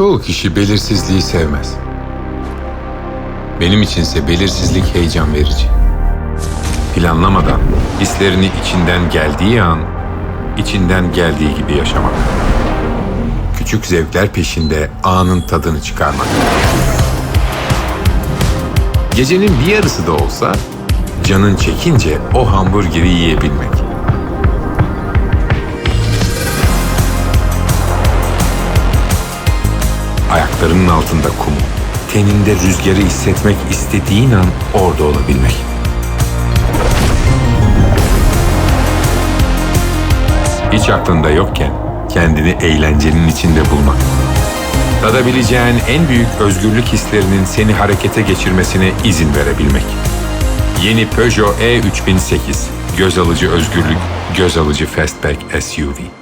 Çoğu kişi belirsizliği sevmez. Benim içinse belirsizlik heyecan verici. Planlamadan, hislerini içinden geldiği an, içinden geldiği gibi yaşamak. Küçük zevkler peşinde anın tadını çıkarmak. Gecenin bir yarısı da olsa canın çekince o hamburgeri yiyebilmek. Ayaklarının altında kum, teninde rüzgarı hissetmek istediğin an orada olabilmek. Hiç aklında yokken kendini eğlencenin içinde bulmak. Tadabileceğin en büyük özgürlük hislerinin seni harekete geçirmesine izin verebilmek. Yeni Peugeot E3008 Göz alıcı özgürlük, göz alıcı fastback SUV.